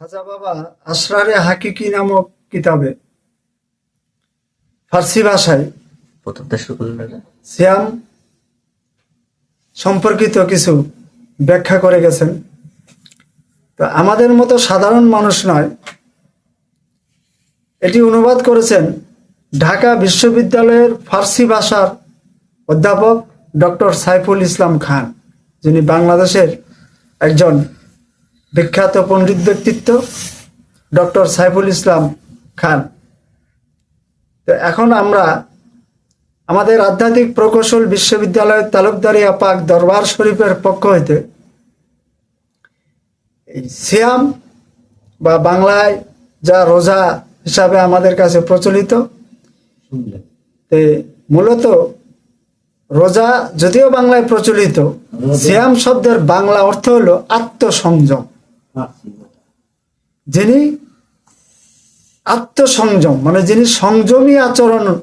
খাজা বাবা আসরারে হাকিকি নামক কিতাবে ফার্সি ভাষায় শ্যাম সম্পর্কিত কিছু ব্যাখ্যা করে গেছেন। তো আমাদের মতো সাধারণ মানুষ নয়। এটি অনুবাদ করেছেন ঢাকা বিশ্ববিদ্যালয়ের ফার্সি ভাষার অধ্যাপক ডক্টর সাইফুল ইসলাম খান যিনি বাংলাদেশের একজন বিখ্যাত পণ্ডিত ব্যক্তিত্ব ডক্টর সাইফুল ইসলাম খান। তো এখন আমরা আমাদের আধ্যাত্মিক প্রকৌশল বিশ্ববিদ্যালয়ের তালুকদারিয়া পাক দরবার শরীফের পক্ষ হইতে সিয়াম বা বাংলায় যা রোজা হিসাবে আমাদের কাছে প্রচলিত মূলত রোজা যদিও বাংলায় প্রচলিত সিয়াম শব্দের বাংলা অর্থ হলো আত্মসংযম। যিনি আত্মসংযম মানে যিনি সংযমী আচরণ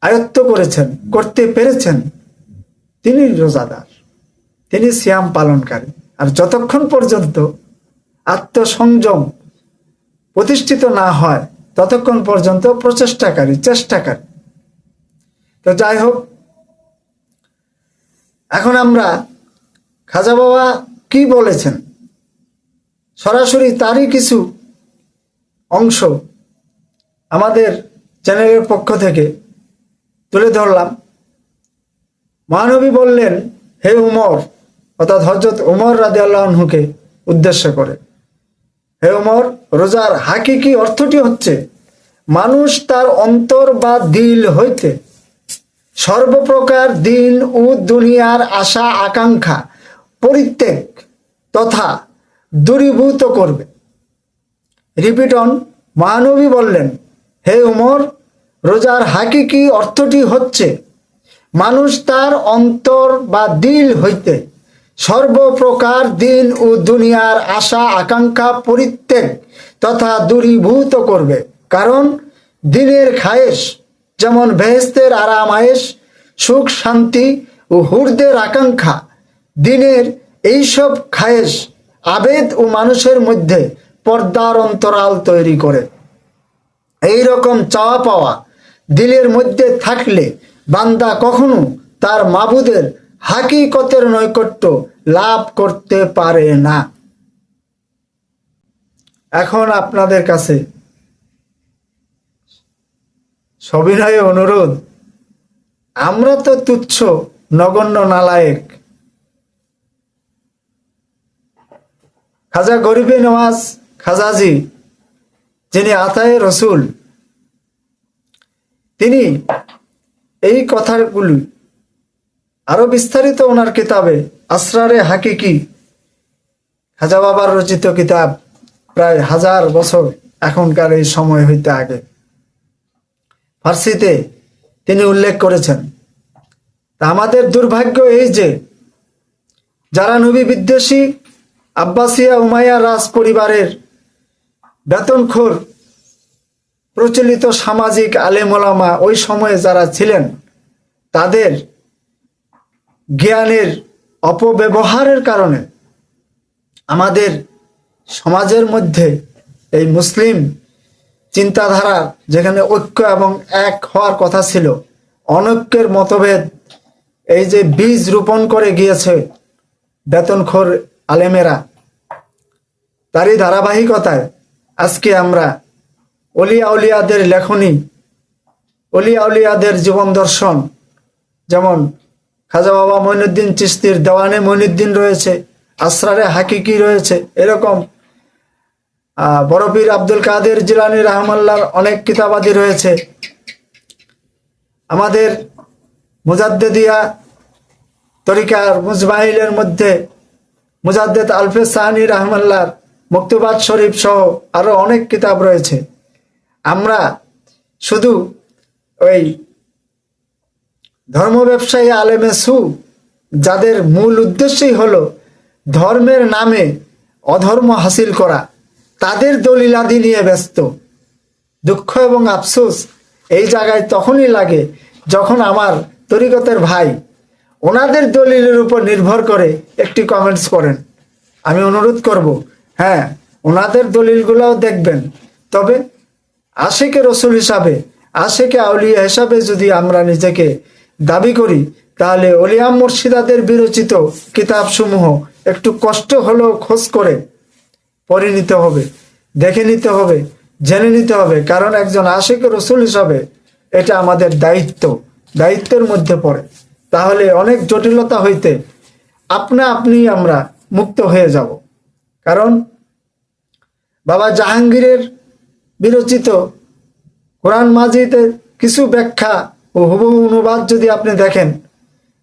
আয়ত্ত করেছেন, করতে পেরেছেন, তিনি রোজাদার। তিনি শ্যাম পালনকারী। আর যতক্ষণ পর্যন্ত আত্মসংযম প্রতিষ্ঠিত না হয়, ততক্ষণ পর্যন্ত প্রচেষ্টাকারী, চেষ্টাকারী। তো যাই হোক, এখন আমরা খাজা বাবা কি বলেছেন? সরাসরি তারই কিছু অংশ আমাদের চ্যানেলের পক্ষ থেকে তুলে ধরলাম। মহানবী বললেন, হে উমর, অর্থাৎ হজরত উমর রাজি আল্লাহকে উদ্দেশ্য করে। হে উমর, রোজার হাকিকি অর্থটি হচ্ছে, মানুষ তার অন্তর বা দিল হইতে সর্বপ্রকার দিন ও দুনিয়ার আশা, আকাঙ্ক্ষা, পরিত্যাগ তথা দূরীভূত করবে। রিপিটন মহানবী বললেন, হে উমর, রোজার হাকিকি অর্থটি হচ্ছে মানুষ তার অন্তর বা দিল হইতে সর্বপ্রকার দিন ও দুনিয়ার আশা, আকাঙ্ক্ষা পরিত্যাগ তথা দূরীভূত করবে। কারণ দিনের খায়েশ, যেমন বেহেস্তের আরাম আয়েস সুখ শান্তি ও হুরদের আকাঙ্ক্ষা, দিনের এইসব খায়েশ আবেদ ও মানুষের মধ্যে পর্দার অন্তরাল তৈরি করে। এই রকম চাওয়া পাওয়া, দিলের মধ্যে থাকলে বান্দা কখনো তার মাবুদের হাকিকতের নৈকট্য লাভ করতে পারে না। এখন আপনাদের কাছে সবিনয়ে অনুরোধ, আমরা তো তুচ্ছ নগণ্য নালায়েক খাজা গরিবে নওয়াজ খাজাজি যিনি আতায়ে রসুল, তিনি এই কথাগুলি আরও বিস্তারিত ওনার কিতাবে, আসরারে হাকিকি, খাজা বাবার রচিত কিতাব, প্রায় হাজার বছর এখনকার এই সময় হইতে আগে। ফার্সিতে তিনি উল্লেখ করেছেন, তা আমাদের দুর্ভাগ্য এই যে, যারা নবী বিদ্বেষী আব্বাসিয়া উমাইয়া রাজ পরিবারের বেতনখোর প্রচলিত সামাজিক আলেমোলামা ওই সময়ে যারা ছিলেন, তাদের জ্ঞানের অপব্যবহারের কারণে আমাদের সমাজের মধ্যে এই মুসলিম চিন্তাধারা যেখানে ঐক্য এবং এক হওয়ার কথা ছিল, অনৈক্যের মতভেদ, এই যে বীজ রোপণ করে গিয়েছে বেতনখোর আলেমেরা তারই ধারাবাহিকতায় আজকে আমরা অলিয়া উলিয়াদের লেখনী অলিয়া উলিয়াদের জীবন দর্শন, যেমন খাজা বাবা মঈনুদ্দিন চিস্তির দেওয়ানে মঈনুদ্দিন রয়েছে, আসরারে হাকিকি রয়েছে, এরকম বড়পীর আব্দুল কাদের জিলানি রহমাল্লার অনেক কিতাবাদি রয়েছে। আমাদের মুজাদ্দেদিয়া তরিকার মুজবাহিলের মধ্যে মুজাদ্দেদ আলফে সাহানি রহমাল্লার মুক্তবাদ শরীফ সহ আরও অনেক কিতাব রয়েছে। আমরা শুধু ওই ধর্ম ব্যবসায়ী আলেমে সু, যাদের মূল উদ্দেশ্যই হলো ধর্মের নামে অধর্ম হাসিল করা, তাদের দলিলাদি নিয়ে ব্যস্ত। দুঃখ এবং আফসোস এই জায়গায় তখনই লাগে যখন আমার তরিকতের ভাই ওনাদের দলিলের উপর নির্ভর করে একটি কমেন্টস করেন। আমি অনুরোধ করব হ্যাঁ ওনাদের দলিলগুলাও দেখবেন। তবে আশেকে রসুল হিসাবে, আশেকে আউলিয়া হিসাবে যদি আমরা নিজেকে দাবি করি, তাহলে অলিয়াম মুর্শিদাদের বিরচিত কিতাবসমূহ একটু কষ্ট হলেও খোঁজ করে পড়ে নিতে হবে, দেখে নিতে হবে, জেনে নিতে হবে। কারণ একজন আশেক রসুল হিসাবে এটা আমাদের দায়িত্ব, দায়িত্বের মধ্যে পড়ে। তাহলে অনেক জটিলতা হইতে আপনা আপনি আমরা মুক্ত হয়ে যাব। কারণ বাবা জাহাঙ্গীরের বিরচিত কোরআন মাজিদের কিছু ব্যাখ্যা ও হুবহু অনুবাদ যদি আপনি দেখেন,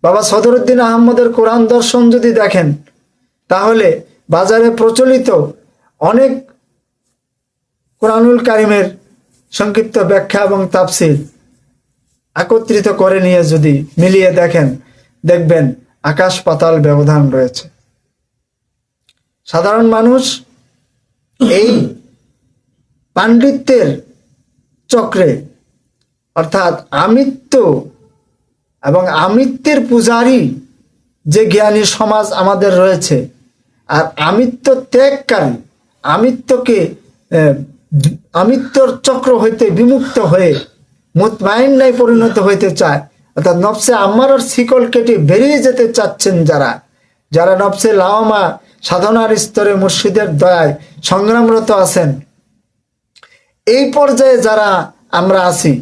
বাবা সদরুদ্দিন আহমদের কোরআন দর্শন যদি দেখেন, তাহলে বাজারে প্রচলিত অনেক কোরআনুল কারিমের সংক্ষিপ্ত ব্যাখ্যা এবং তাফসির একত্রিত করে নিয়ে যদি মিলিয়ে দেখেন, দেখবেন আকাশ পাতাল ব্যবধান রয়েছে। সাধারণ মানুষ এই পাণ্ডিত্যের চক্রে, অর্থাৎ আমিত্ব এবং আমিত্বের পূজারী যে জ্ঞানী সমাজ আমাদের রয়েছে, আর আমিত্ব ত্যাগকারী আমিত্বকে আমিত্বর চক্র হইতে বিমুক্ত হয়ে মুতমাইন্নায় পরিণত হইতে চায়, অর্থাৎ নফসে আমার শিকল কেটে বেরিয়ে যেতে চাচ্ছেন যারা যারা নফসে লাওমা সাধনার স্তরে মুর্শিদের দয়ায় সংগ্রামরত আছেন। এই পর্যায়ে যারা আমরা আছি,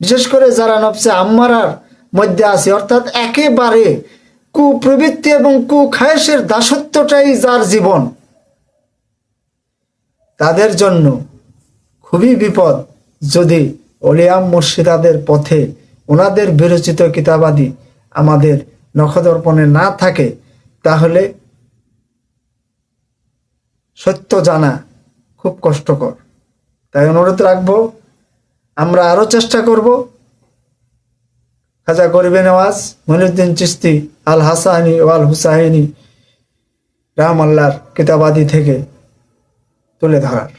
বিশেষ করে যারা নফসে আম্মারার মধ্যে আছি, অর্থাৎ একেবারে কুপ্রবৃত্তি এবং কুখায়েশের দাসত্বটাই যার জীবন, তাদের জন্য খুবই বিপদ যদি অলিয়াম মুর্শিদাদের পথে ওনাদের বিরচিত কিতাবাদি আমাদের নখদর্পণে না থাকে, তাহলে সত্য জানা খুব কষ্টকর। তাই অনুরোধ রাখব, আমরা আরও চেষ্টা করব। খাজা গরিবে নেওয়াজ মনিউদ্দিন চিস্তি আল হাসানি ওয়াল হুসাইনি রাহমাল্লার কিতাবাদি থেকে তুলে ধরার।